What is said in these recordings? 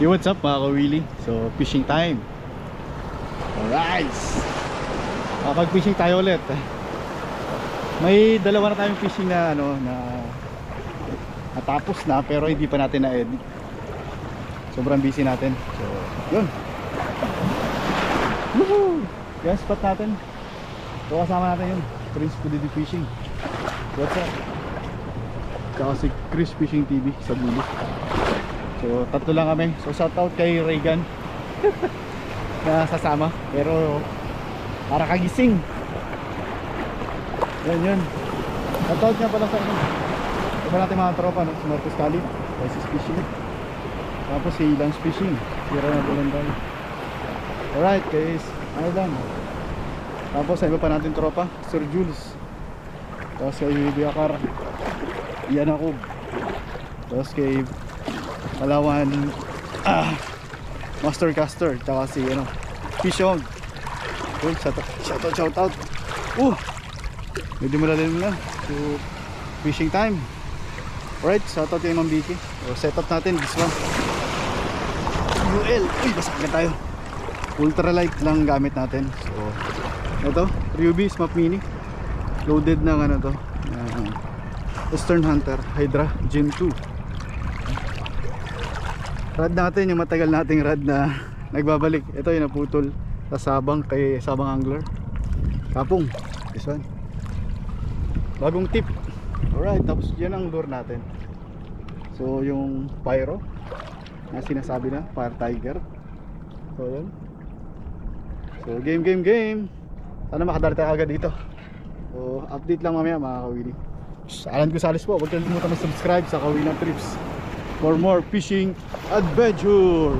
Yo, what's up mga kawili? So, fishing time. Alright! Kapag-fishing tayo ulit. May dalawa na tayong fishing na ano na natapos na pero hindi pa natin na-edit. Sobrang busy natin. So, yun. Woohoo! Yan spot natin. So, kasama natin yun. Prince Pudidi Fishing. What's up? Tsaka si Chris Fishing TV sa dulo. So tatlo lang kami. So shout out kay Reagan na sasama pero para kagising. Yan yun. Shout out nga pala sa inyo. Iba natin mga tropa no? Si Marcos Calip, Isis Fishing. Tapos si Lance Fishing. Si Ronald Olanday. Alright guys. Ano lang. Tapos sa iba pa natin tropa, Sir Jules. Tapos kay Biakar. Iyan ako. Tapos kay Palawan ah, Master Caster Tsaka si ano Uy, shout out, shout out, shout out. Uh, medyo malalim na. So, fishing time. Alright, shout out kay Ma'am Vicky. So, Set up natin this one. UL, uy, basak na tayo. Ultralight lang gamit natin. So, ito, Ryubi Smap Mini. Loaded ng ano to. Uh, Eastern Hunter Hydra Gen 2 rad natin yung matagal nating rad na nagbabalik. Ito yung naputol sa sabang kay sabang angler. Kapong this one. Bagong tip. Alright tapos yan ang lure natin. So yung pyro na sinasabi na fire tiger. So yun. So game game game. Sana makadali tayo agad dito. So update lang mamaya mga kawili. Alan Gonzales po. Huwag kalimutan mag-subscribe sa Kawilang Trips for more fishing adventure.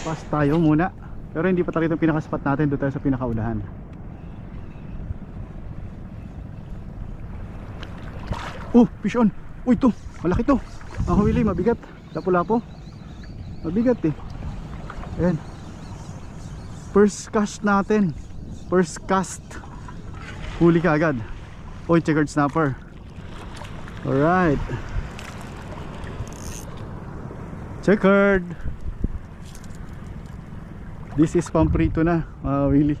Bukas tayo muna. Pero hindi pa tayo itong pinaka-spot natin. Doon tayo sa pinakaunahan oh fish on. Uy to. Malaki to. Ang hawili mabigat. Lapo-lapo mabigat eh. Ayan. First cast natin. First cast. Huli ka agad. Oy checkered snapper. Alright Checkered. This is pamprito na, mga Willy.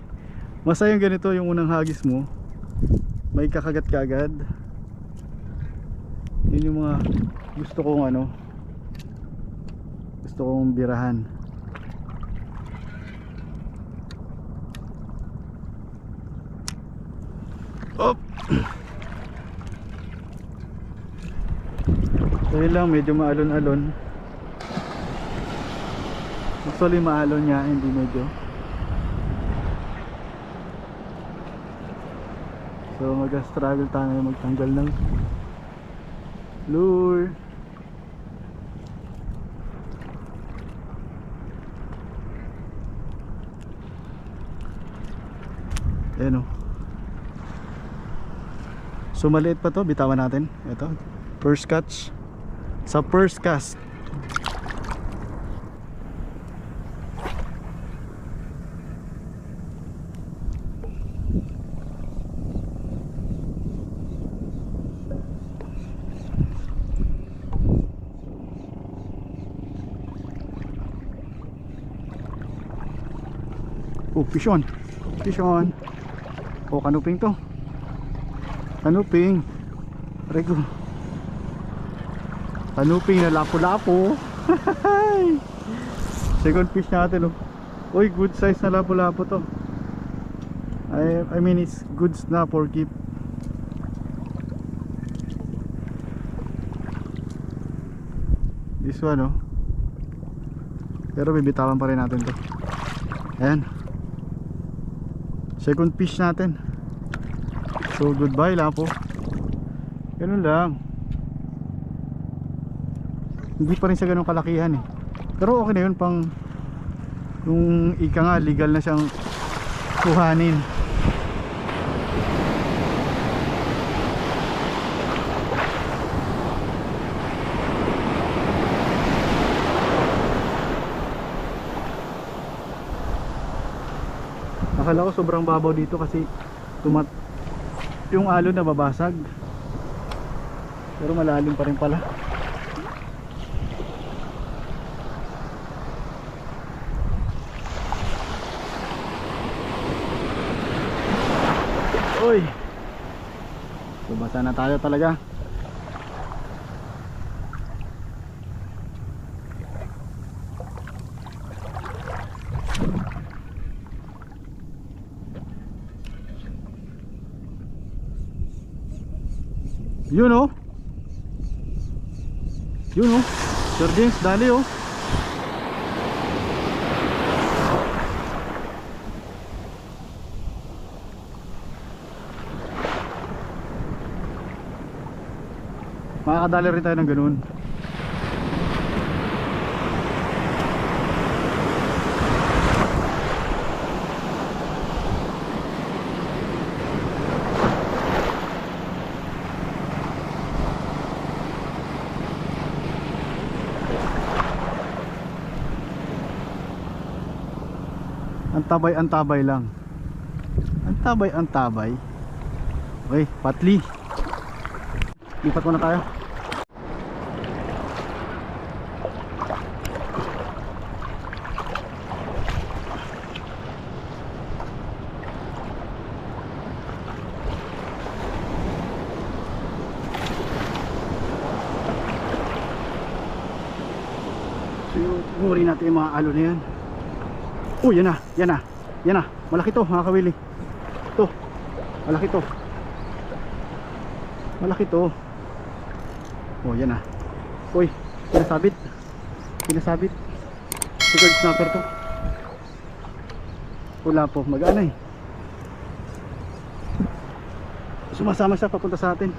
Masayang ganito yung unang hagis mo. May kakagat ka agad. Yun yung mga gusto kong ano. Gusto kong birahan. Op. So yun lang, medyo maalon-alon. Actually maalon niya, hindi medyo. So mag-struggle tayo magtanggal ng lure. Ayan o. So maliit pa to, bitawan natin. Ito, first catch. Sa first cast, Oh, fish on. Fish on. Oh, kanuping to. Kanuping. Rego. Kanuping na lapo-lapo. Second fish natin oh. Uy, good size na lapo-lapo to. I, I mean, it's good na for keep. This one oh. Pero bibitawan pa rin natin to. Ayan second fish natin. So goodbye lapo ganun lang. Hindi pa rin siya ganun kalakihan eh. Pero okay na yun pang yung ika nga legal na siyang kuhanin akala ko sobrang babaw dito kasi tumat yung alo na babasag pero malalim pa rin pala. Uy! Bumasa na tayo talaga. Yun oh. Yun oh. Sir James, dali oh. Makakadali rin tayo ng ganun. Antabay antabay lang. Antabay antabay. Okay, patli. Lipat muna tayo. So, guri natin yung mga alo na yan. Oh, yan na, yan na. Yan na. Malaki to, mga kawili. To. Malaki to. Malaki to. Oh, yan na. Uy, pinasabit. Pinasabit. Secret snapper to. Wala po, mag-ano eh. Sumasama siya papunta sa atin.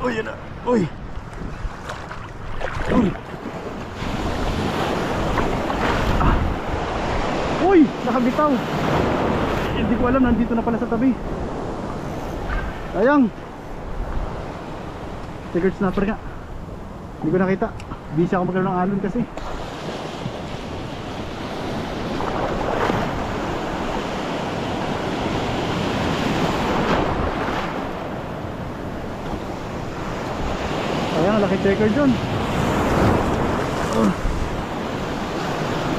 Uy, yan na. Uy. Uy, nakabitaw. Hindi ko alam nandito na pala sa tabi. Sayang. Secret snapper nga. Hindi ko nakita. Busy ako magkaroon ng alon kasi. Sayang, laki checker dyan. Oh.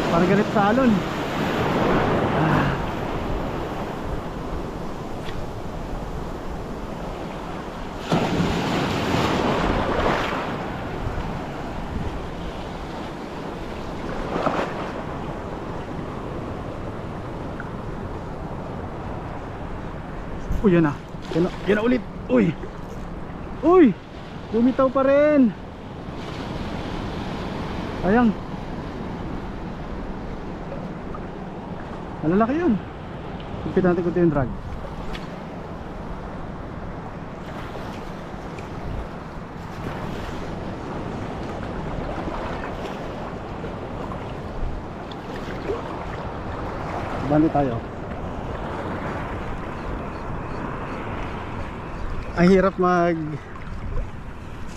Parang galit sa alon. Uy, yan na. Yan na, yan na ulit. Uy. Uy. Bumitaw pa rin. Ayang. Malalaki yun. Ipit natin kunti yung drag. Bandi tayo. Ang hirap mag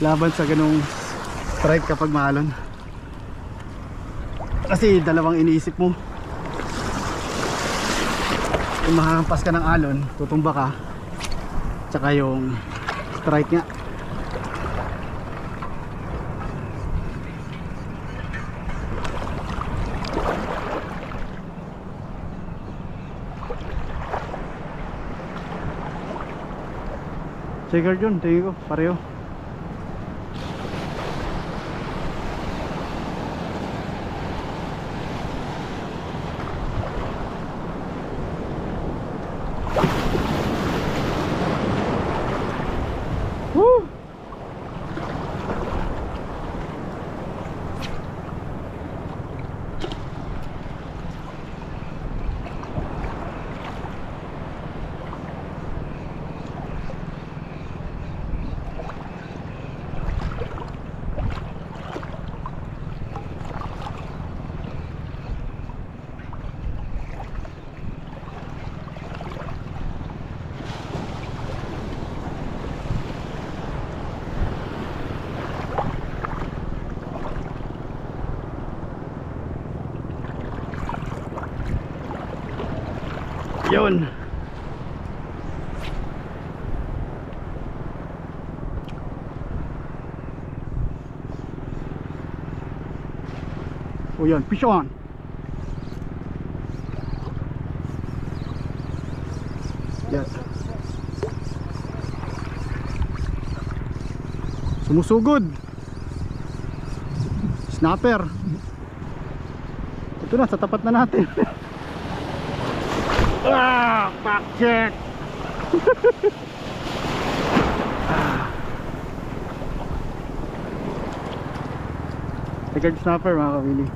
laban sa ganung strike kapag maalon. Kasi dalawang iniisip mo. Kung makakampas ka ng alon, tutumba ka. Tsaka yung strike nga. Checker yun, tingin ko, pareho. yun. O yun fish on. Yes. Sumusugod. Snapper. Ito na sa tapat na natin. ah, back check. Record snapper mga kabili.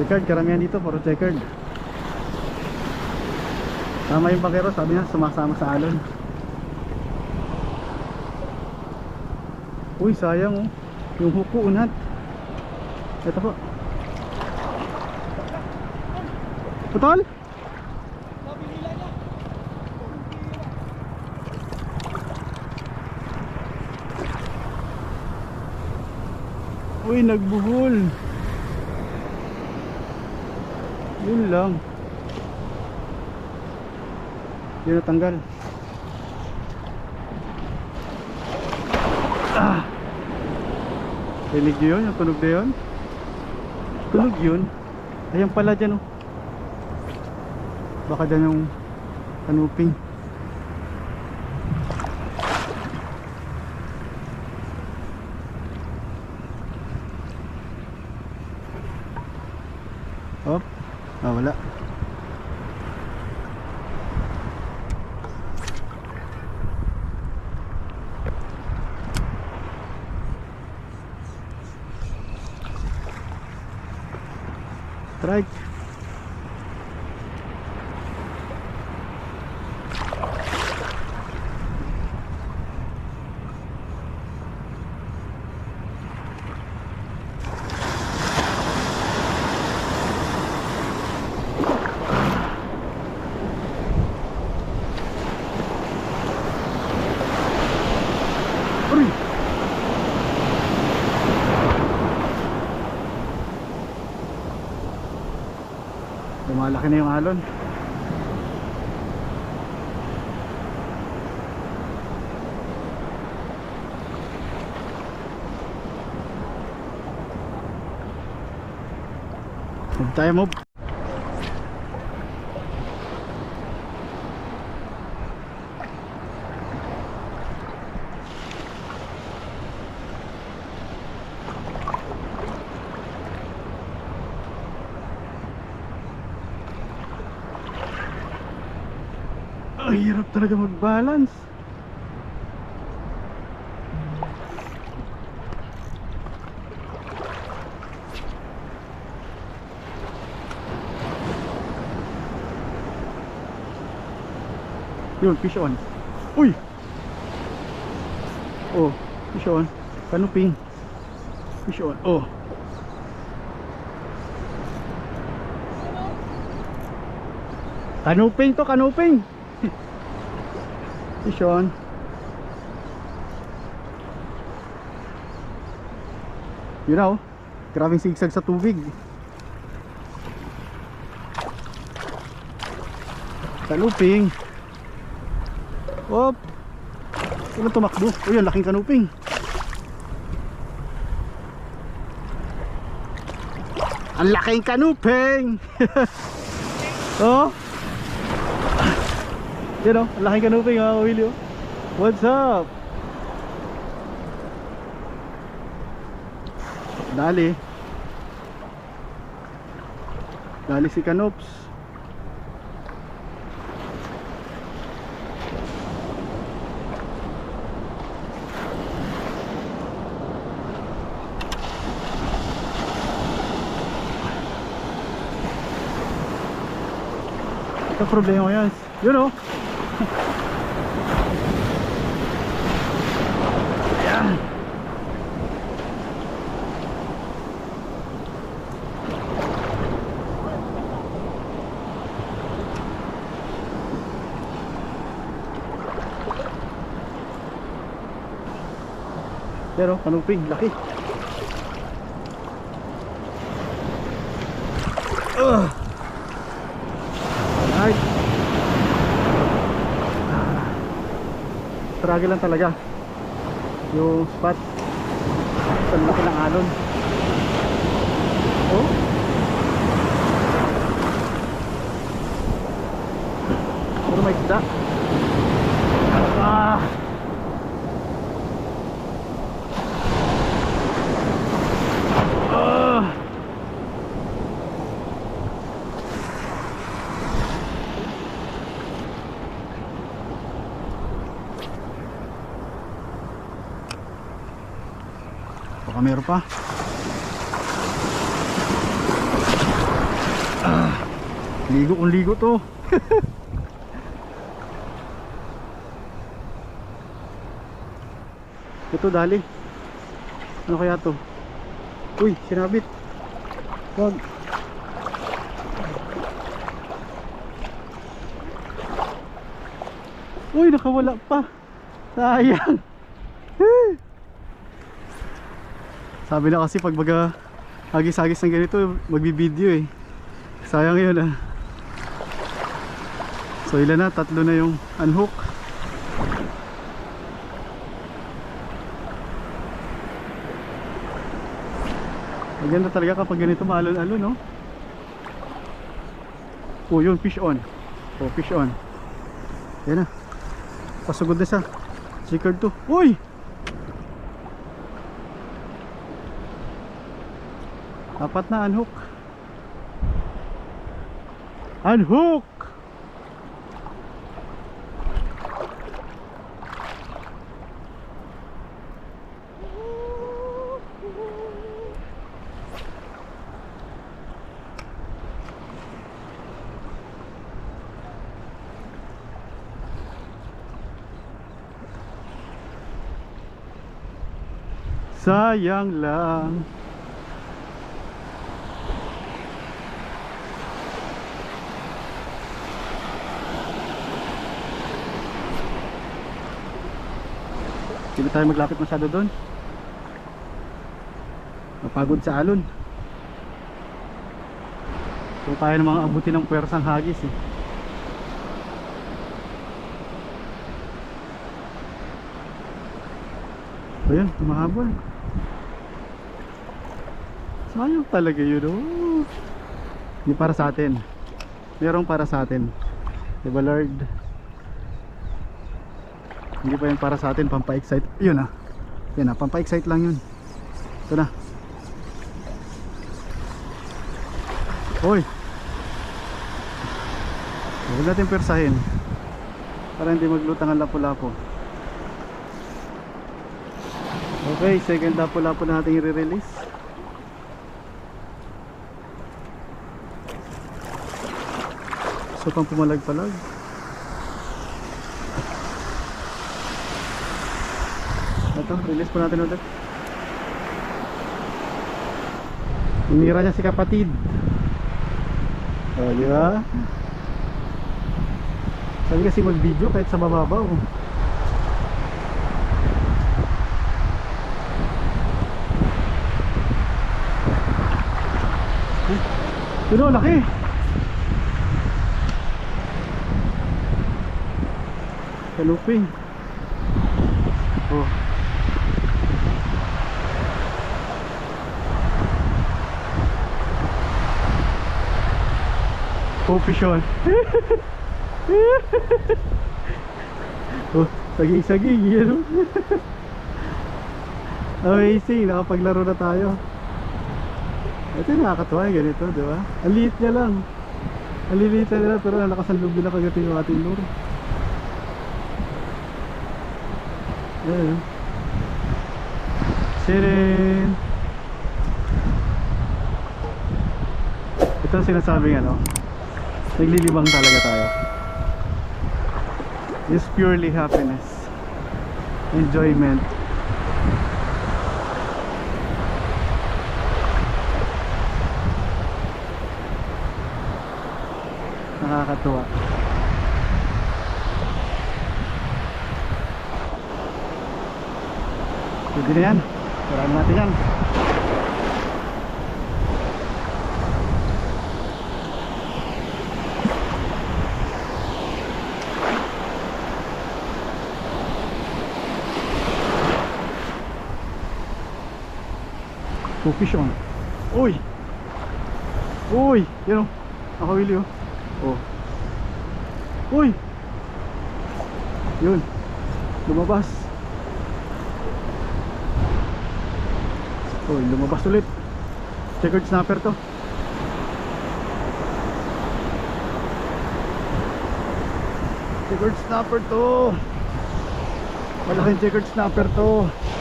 Checkered, karamihan dito puro checkered. Tama yung bakero, sabi niya sumasama sa alon. Uy, sayang oh. Yung huko unat. Ito po. Putol? Uy, nagbuhol. Yun lang. Yun natanggal. Ah. Rinig nyo yun? Yung tunog na yun? Tunog yun? Ayan pala dyan oh. Baka dyan yung kanuping. Oh, ah, wala. Strike. Uy! Lumalaki na yung alon. Move tayo. Ang hirap talaga mag-balance. Yun, fish on. Uy! Oh, fish on. Kanuping. Fish on. Oh. Kanuping to, kanuping. Fish on. Yun na oh. Grabing sigsag sa tubig. Kanuping. Op. Sino tumakbo? Uy, ang laking kanuping. Ang laking kanuping. oh. O, ang laking kanuping mga kawili oh. What's up? Dali. Dali si Kanops. Ito problema ko yan. Yun oh. Pero kanupig, laki. Ugh. Alright. Struggle lang talaga. Yung spot. Ang laki ng alon. Oh. Pero may isda. Ah. Baka meron pa. Ah, ligo kung ligo to. Ito dali. Ano kaya to? Uy, sinabit. Wag. Uy, nakawala pa. Sayang. Sabi na kasi pag baga hagis-hagis ng ganito, magbibideo eh. Sayang yun ah. So ilan na? Tatlo na yung unhook. Maganda talaga kapag ganito maalon-alon no? Oh yun, fish on. Oh, fish on. Yan na. Pasugod na sa Chicard to. Uy! Apat na unhook. Unhook! Sayang lang. Hindi tayo maglapit masyado doon. Mapagod sa alon. So tayo ng mga abutin ng pwersang hagis eh. Ayan, tumahabol. Sayang talaga yun oh. Hindi para sa atin. Merong para sa atin. Diba Lord? Hindi pa yan para sa atin, pampa-excite. Yun ah. Yan ah, pampa-excite lang yun. Ito na. Hoy. Huwag natin persahin. Para hindi maglutang ang lapo-lapo. Okay, second lapo-lapo na natin i-release. So pang pumalag-palag. Ito, release po natin ulit. Inira niya si kapatid. Oh, di ba? Sabi kasi mag-video kahit sa mababaw. Pero laki. Kaluping. Oh. Popishon. oh, saging-saging yun. Amazing, nakapaglaro na tayo. Ito yung nakakatuwa yung ganito, di ba? Ang liit niya lang. Ang liit niya lang, pero nakasalubog nila pagdating yung ating lure. Ayan. Sirin! Ito ang sinasabing ano, naglilibang talaga tayo. Just purely happiness. Enjoyment. Nakakatuwa. Pwede na yan. Marami natin yan. Two fish. Uy! Uy! Yan o. Nakawili o. Oh. Uy! Yun. Lumabas. Uy, lumabas ulit. Checkered snapper to. Checkered snapper to. Malaking checkered snapper to.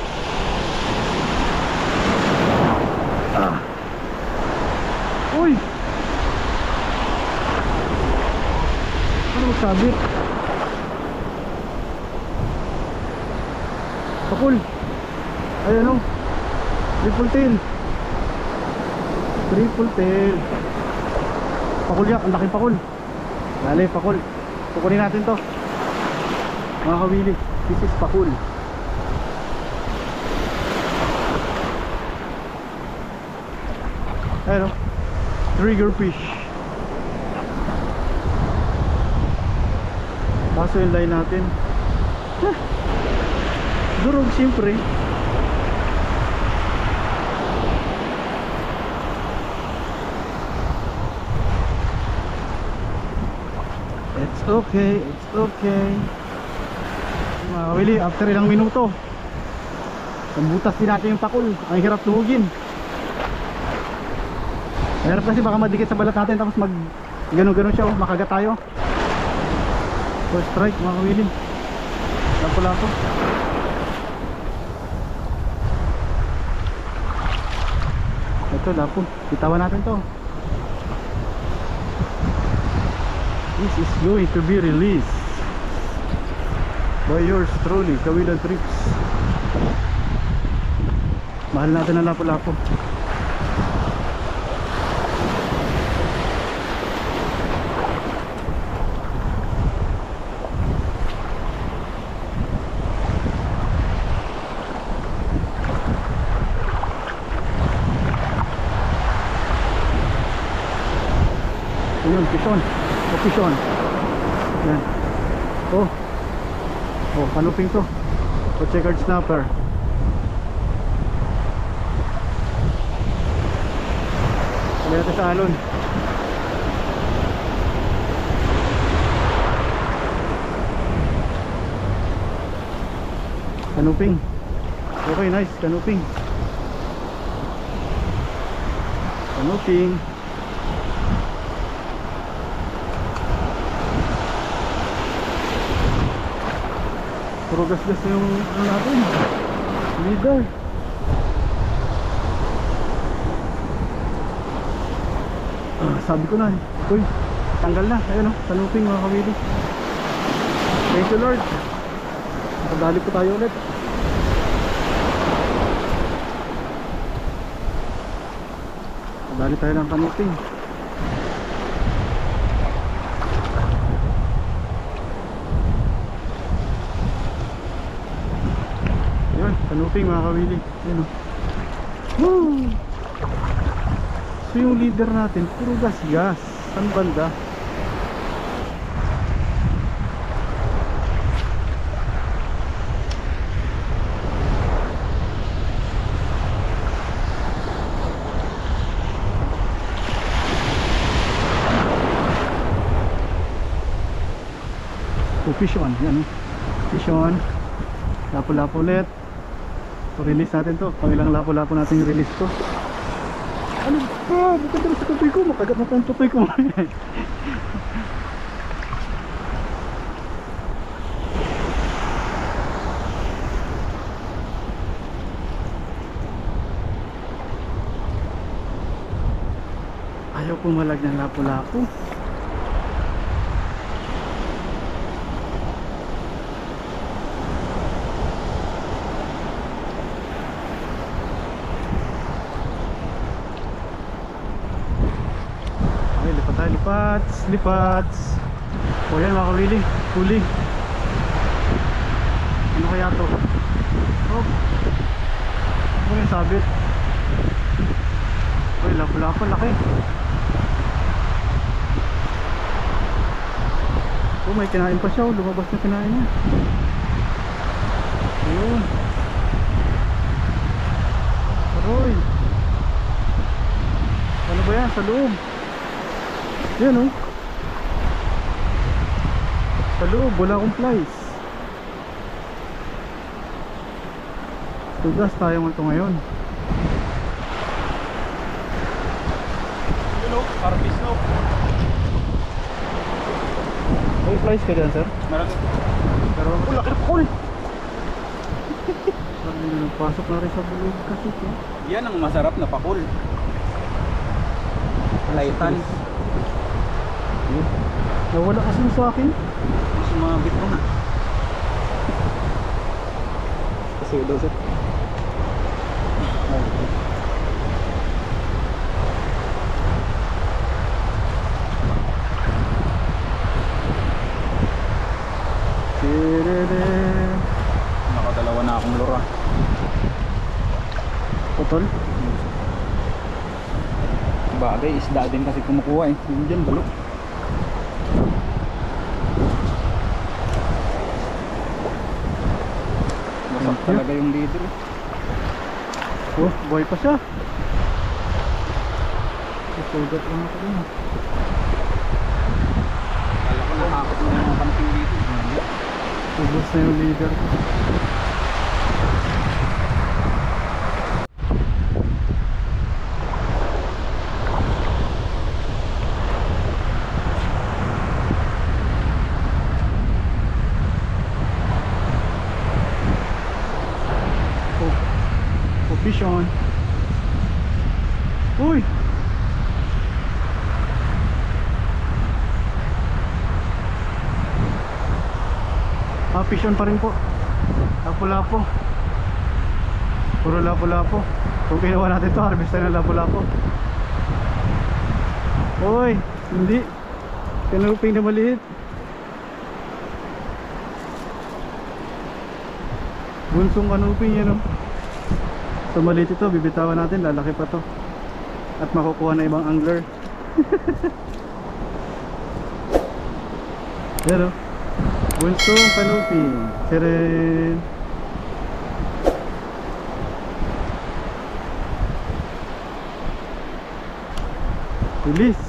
Ah. Uy! Ano magsabit? Kapul! Ayan o. Triple tail. Triple tail. Pakul yak, ang laking pakul. Dali, pakul. Kukunin natin to. Mga kawili, this is pakul. Ayan o. Trigger fish. Kaso yung line natin. Huh. Durog siyempre. It's okay, it's okay. Mga Willy, after ilang minuto, Pambutas din natin yung pakul. Ang hirap tuhugin. Mahirap kasi baka madikit sa balat natin tapos mag gano'n-gano'n siya, oh, makagat tayo. First strike mga Willy. Lapo-lapo. Ito, lapo. Bitawan natin to. This is going to be released by yours truly, Kawilan Trips. Mahal natin ang lapo-lapo. Pison. O, pison. Yan. Oh. Oh, kanuping to. O, checkered snapper. Kali natin sa alon. Kanuping. Okay, nice. Kanuping. Kanuping. Puro gas-gas yung ano natin. Leader. Ah, sabi ko na eh. Uy, tanggal na. Ayun o, tanuping mga kawili. Thank you Lord. Nakadali po tayo ulit. Nakadali tayo ng kanuping. Kanuping mga kawili. Yun o. Woo! So yung leader natin, puro gas-gas. Saan banda? Oh, fish on. Yan. oh. Fish on. Lapo-lapo ulit. Release natin to. Pangilang lapo-lapo natin release to. Ano ba? Bukod na sa tutoy ko. Makagat na tayong tutoy ko. Ayaw pumalag ng lapo-lapo. Okay, lipat tayo, lipats. O yan mga kawili, huli. Ano kaya to? Oh. Ano yung sabit? Uy, lapo-lapo, laki. Oh, may kinain pa siya, oh. lumabas na kinain niya. Ayun. Aroy. ba yan? Sa loob. Yan oh. Sa loob, wala akong flies. Tugas tayo mo ito ngayon. Yun o, harvest no. May flies ka dyan, sir? Meron. Pero Oh, laki na pasok na rin sa bulog kasi. Yan ang masarap na pakul. Laitan. Yun. Nawala kasi yung sa akin. Sumabit mo na. Kasi daw sir. Sirere. Nakadalawa na akong lura. Putol. Bagay, isda din kasi kumukuha eh. Yun dyan, balok. Masak Thank you. Talaga yung leader. eh. Oh, boy pa siya. Susugat lang ako dun. Kala ko nakakot na yung camping dito. Ubus na yung leader ko. Oh fish on. Uy! Ah, fish on pa rin po. Lapu-lapo. Puro lapu-lapo. Kung ginawa natin to, harvest tayo ng lapu-lapo. Uy, hindi. Kanuping na maliit. Bunsong kanuping yan oh. So maliit ito, bibitawan natin, lalaki pa to. At makukuha na ibang angler. Oh. Bunsong kanuping. Siren. Release.